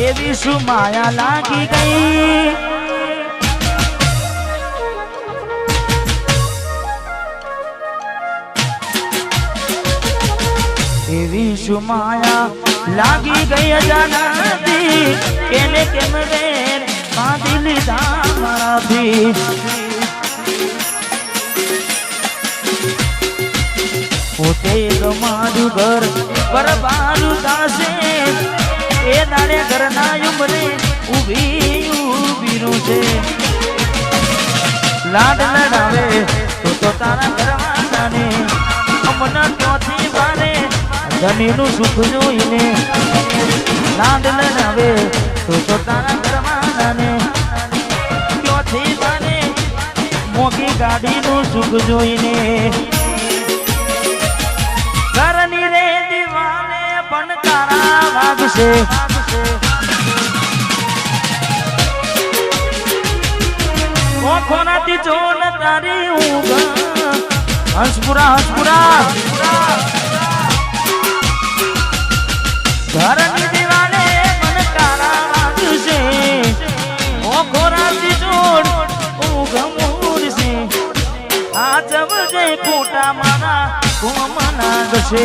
એવી શું માયા લાગી ગઈ? એવી શું માયા લાગી ગઈ અજાનાથી? કેને કેમ રે બાંધી લીધા મારાથી? પોતે મારું ઘર બરબારું થાશે એ દાડે ઘરના ઉમરે ઊભી ઊભી નું છે. લાડ લડાવે તો તો તારા ઘરવાળાને અમના ક્યોથી બારે ધનીનું સુખ જોઈને લાડ લડાવે તો તો તારા ઘરવાળાને ક્યોથી બારે મોગી ગાડીનું સુખ જોઈને વાગશે ઊંઘ. હંસપુરા હંસપુરા ઘરની દિવાલે મને તારા વાગશે ઊંઘ મૂરશે. આ જવજે ખોટા મારા કુમના ગશે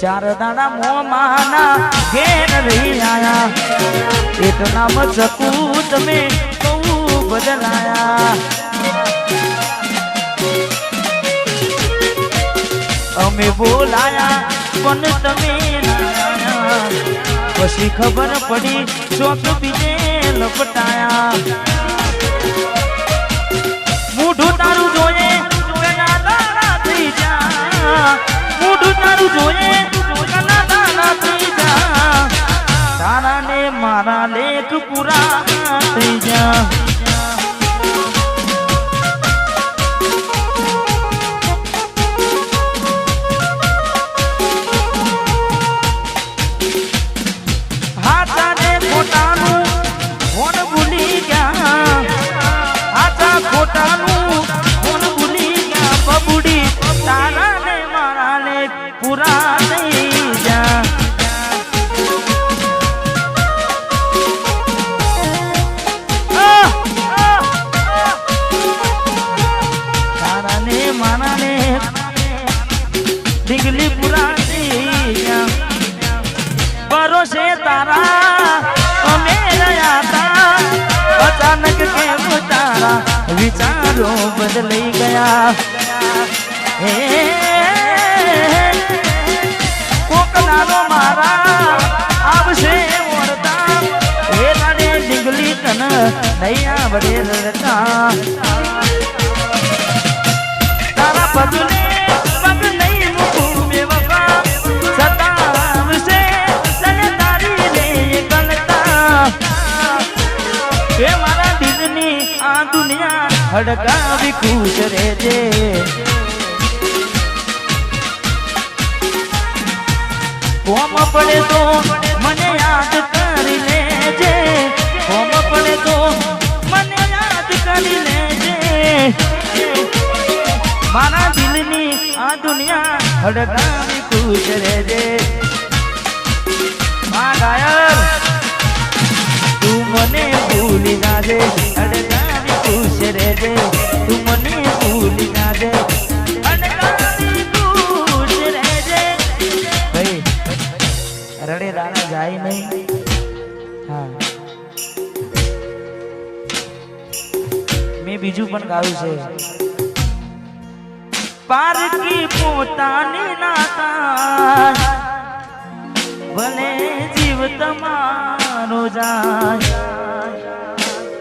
ચાર દાડા મોમાના ઘેર રહી આયા. એટલા મચકું તમે બહુ બદલાયા. અમે બોલાયા, પણ તમે પછી ખબર પડી, ચોક બીજે લપટાયા. મોઢું તારું જોઈએ મોઢું તારું જોઈએ લેખ વિચારો બદલાઈ ગયા હે કોકનાનો મારા આવશે ઓરતા એ તારે ડીંગલી તન નહીં આવડે રડતા તારા પગને પગ હડકાવી ખુશ રહેજે. કોમ પડે તો મને યાદ કરી લેજે. કોમ પડે તો મને યાદ કરી લેજે. મારા દિલની આ દુનિયા હડકાવી ખુશ રહેજે. મા ગાયલ, તું મને ભૂલી નાજે હડકાવી ખુશ રહેજે, તું મને ભૂલી ના ભાઈ, રડે દાણા જાય નહીં. હા. મેં બીજું પણ ગાયું છે. પારકી પોતાની નાતા ભલે જીવ તમારો જાય.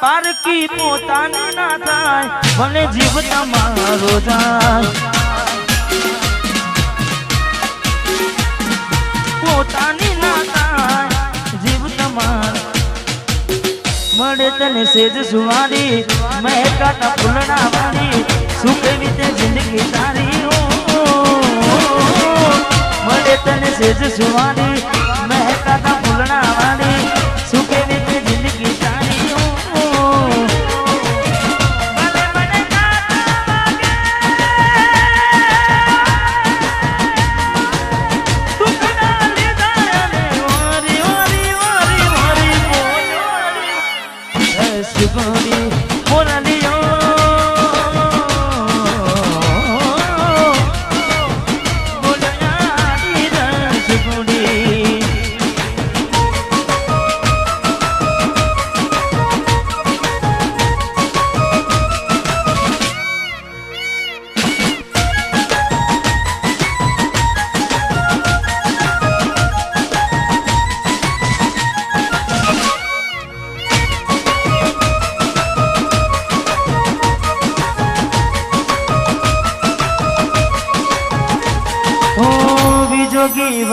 પારકી પોતાની ના થાય ભલે જીવ તમારો પોતાની મળે તને સેજ સુવારી મહેકાતા ફૂલડા વાળી શું કેવી તે જિંદગી તારી. મળે તને સેજ સુવારી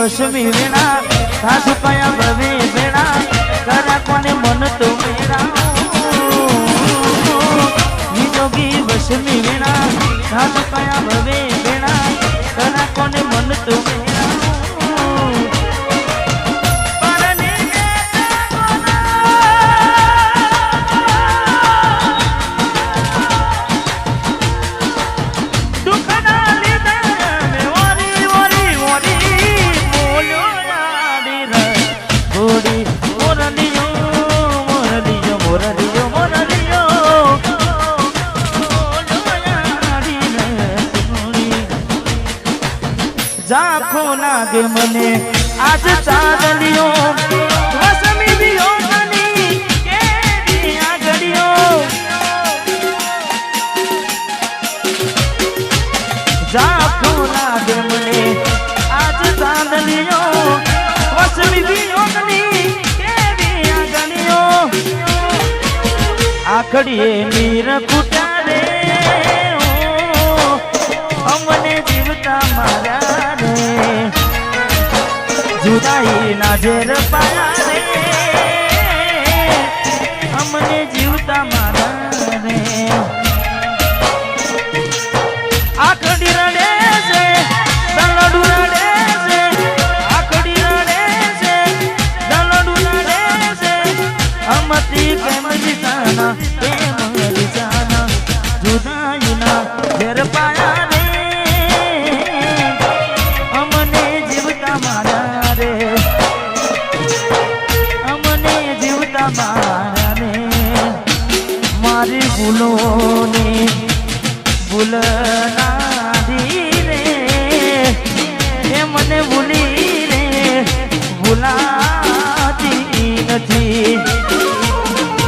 વસમી વેણા સાસુ કયા ભવે વેણા કરા કોને મન તો વેણા વિજોગી વસમી વેણા સાસુ કયા ભવે વેણા કરા કોને મન તો વેણા ઝાંખો લાગે મને. આજ ચાંદલીઓ વસમી વિયોગની કેવી આગળીઓ. ઝાંખો લાગે મને. આજ ચાંદલીઓ વસમી આગળીઓ. આખડીએ મીર કુટા જુદાઈ ના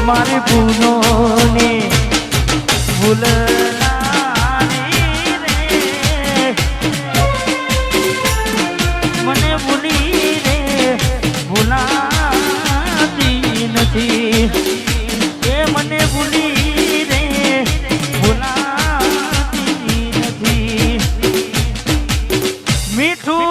મારી ભૂલોને રે. મને ભૂલી રે, ભૂલાતી નથી. એ મને ભૂલી રે, ભૂલાતી નથી. મીઠુડીને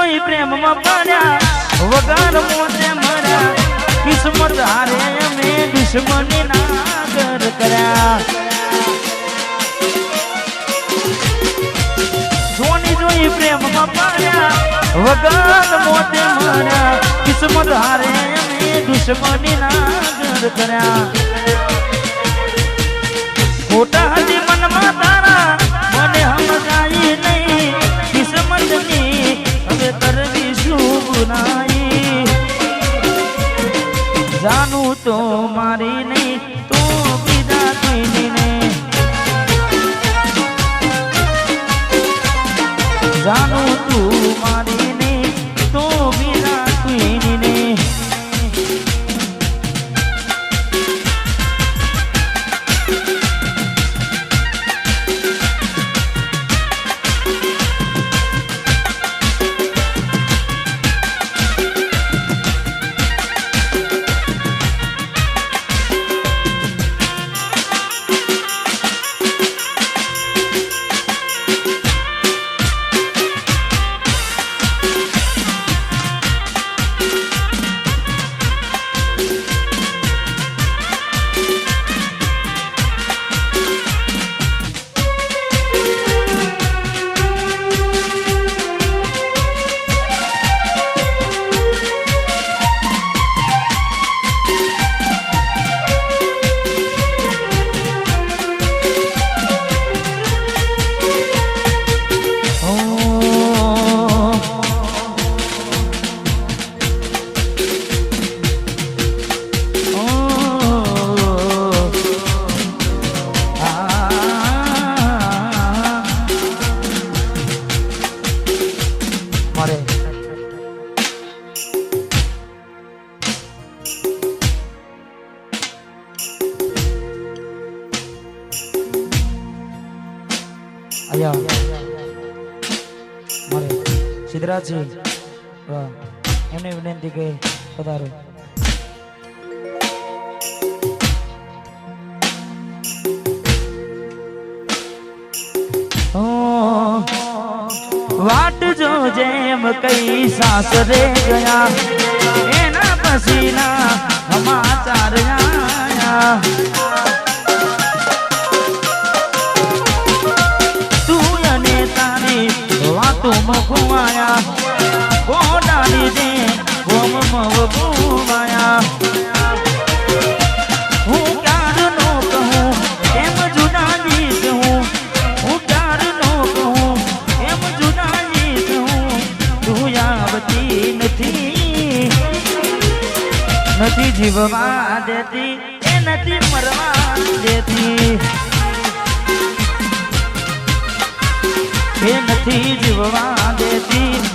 જોઈ જોઈ પ્રેમમાં પડ્યા વગર મોતે મર્યા કિસ્મત હારે અમે દુશ્મની નાગર કર્યા જોની જોઈ પ્રેમમાં પડ્યા વગર મોતે મર્યા કિસ્મત હારે અમે દુશ્મની નાગર કર્યા ખોટા હતી મનમાં તારા મને સમજાય નહીં કિસ્મતની હવે કરવી શું ગુનાઈ જાનું તો મારી નહીં વાહ. એમને વિનંતી કે પધારો વાટ જો જેમ કઈ સાસરે ગયા, એના પછીના સમાચાર આયા. મખુમાયા ગોડાની દે, ગોમ મવગુમાયા હું ક્યારનો કહું, એમ જુદાની કહું હું. ક્યારનો કહું, એમ જુદાની કહું તું નથી. નથી જીવવા દેતી, એ નથી મરવા દેતી. એ નથી જીવવા દેતી.